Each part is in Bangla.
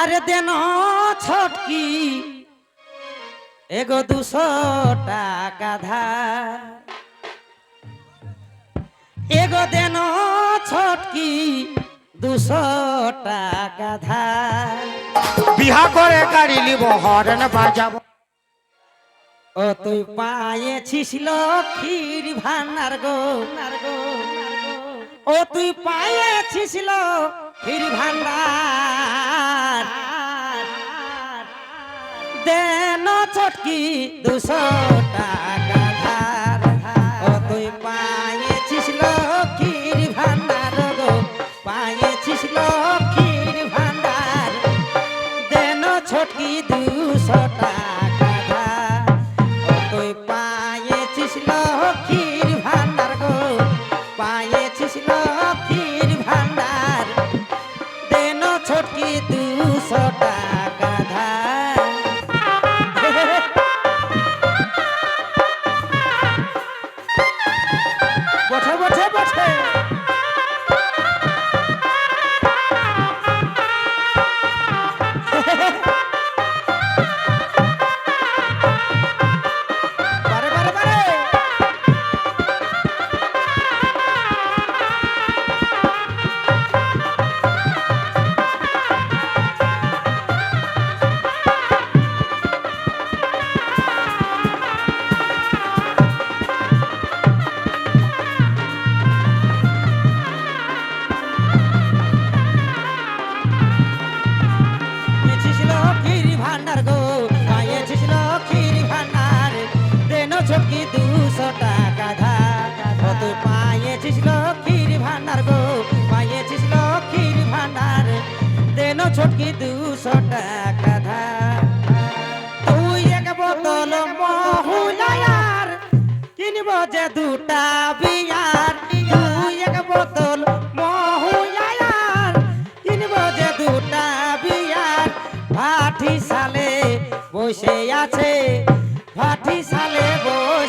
আরে দেন ছটকি এগো দুশো টাকা ধার। এগো দেন ছটকি দুশো টাকা ধার। বিহা করে গাড়ি নিব হরেন বাজাবো। ও তুই পায়েছিস লক্ষ্মীর ভান্ডার গো। ও তুই পায়েছিস লক্ষ্মীর ভান্ডার। দেন ছটকি দুশো দুশো টাকা ধার তুই পাইয়েছিস ভান্ডার গো? পাইয়েছিস লক্ষ্মীর ভান্ডার দেন ছটকি দুশো টাকা ধার। তুই এক বোতল মহুলায়ার, কিনব যে দুটা বিয়ার। তুই এক বোতল মহুলায়ার, কিনব যে দুটা বিয়ার। ভাটি সালে বসে আছে, ভাটি সালে বসে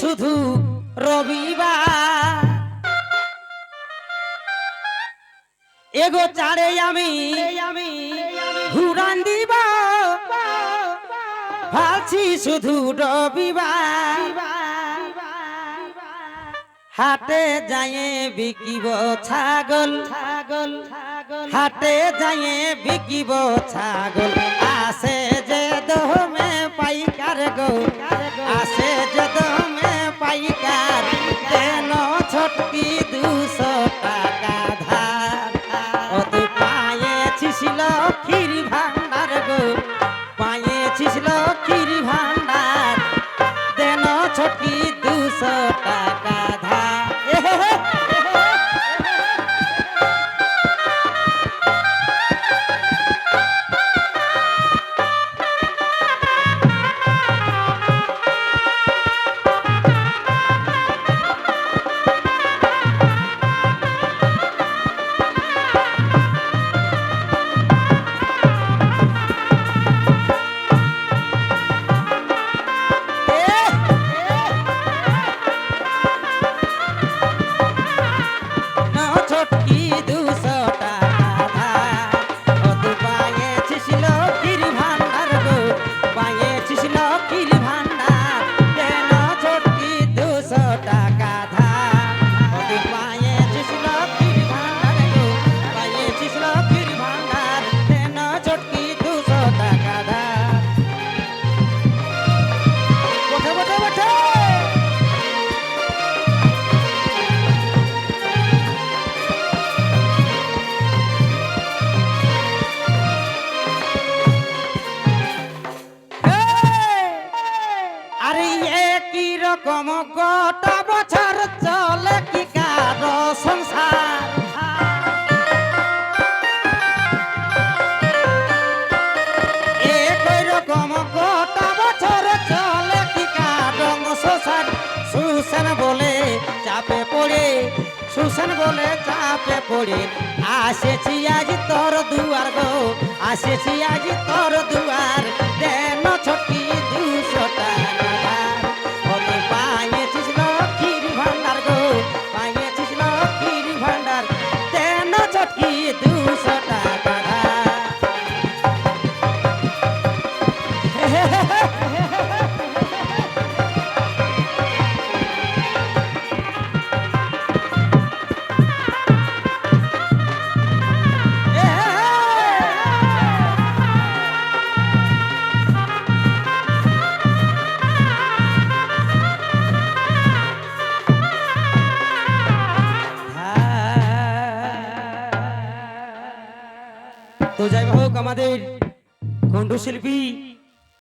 শুধু রবিবার। এগো চারে আমি আমি ঘুরান দিব। ভালছি শুধু রবিবার। হাটে যায়ে বিকিব ছাগল। ছাগল হাটে যায়ে বিকিব ছাগল। আসে যে দহমে পাইকার গো, আসে যে দহমে পাইকার কেন ছটকি গোটা বছর চলে কি কারও সংসার? একই রকম গোটা বছর চলে কি কারও সংসার? সুসেন বলে চাপে পড়ে, সুসেন বলে চাপে পড়ে। আসেছি আজ তোর দুয়ার গো, আসেছি আজ তোর দুয়ার। দেন ছটি দুশো টাকা। কণ্ঠশিল্পী